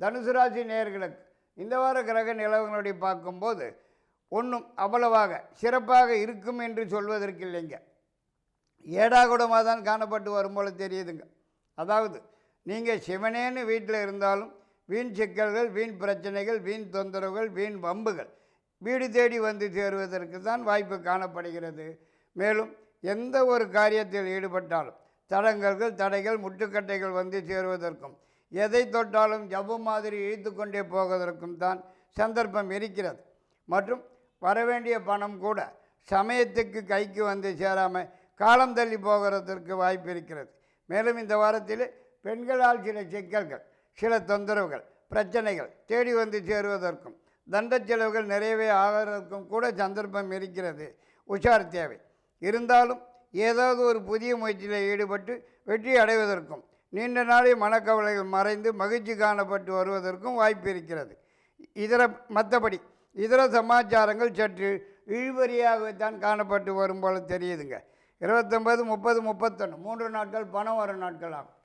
தனுசு ராசி நேர்களுக்கு இந்த வார கிரக நிலவங்களுடைய பார்க்கும்போது ஒன்றும் அவ்வளவாக சிறப்பாக இருக்கும் என்று சொல்வதற்கு இல்லைங்க. ஏடாகுடமாக தான் காணப்பட்டு வரும் போல தெரியுதுங்க. அதாவது நீங்கள் சிவனேன்னு வீட்டில் இருந்தாலும் வீண் சிக்கல்கள் வீண் பிரச்சனைகள் வீண் தொந்தரவுகள் வீண் வம்புகள் வீடு தேடி வந்து சேருவதற்கு தான் வாய்ப்பு காணப்படுகிறது. மேலும் எந்த ஒரு காரியத்தில் ஈடுபட்டாலும் தடங்கல்கள் தடைகள் முட்டுக்கட்டைகள் வந்து சேருவதற்கும் எதை தொட்டாலும் ஜபு மாதிரி இழுத்து கொண்டே போவதற்கும் தான் சந்தர்ப்பம் இருக்கிறது. மற்றும் வரவேண்டிய பணம் கூட சமயத்துக்கு கைக்கு வந்து சேராமல் காலம் தள்ளி போகிறதற்கு வாய்ப்பு இருக்கிறது. மேலும் இந்த வாரத்தில் பெண்களால் சில சிக்கல்கள் சில தொந்தரவுகள் பிரச்சனைகள் தேடி வந்து சேருவதற்கும் தண்ட செலவுகள் நிறையவே ஆகிறதற்கும் கூட சந்தர்ப்பம் இருக்கிறது. உஷார் தேவை. இருந்தாலும் ஏதாவது ஒரு புதிய முயற்சியில் ஈடுபட்டு வெற்றி அடைவதற்கும் நீண்ட நாளை மனக்கவலைகள் மறைந்து மகிழ்ச்சி காணப்பட்டு வருவதற்கும் வாய்ப்பு இருக்கிறது இதர மற்றபடி இதர சமாச்சாரங்கள் சற்று இழுவரியாகத்தான் காணப்பட்டு வரும் போல தெரியுதுங்க. இருபத்தொம்பது முப்பது முப்பத்தொன்று மூன்று நாட்கள் பணம் வரும் நாட்கள் ஆகும்.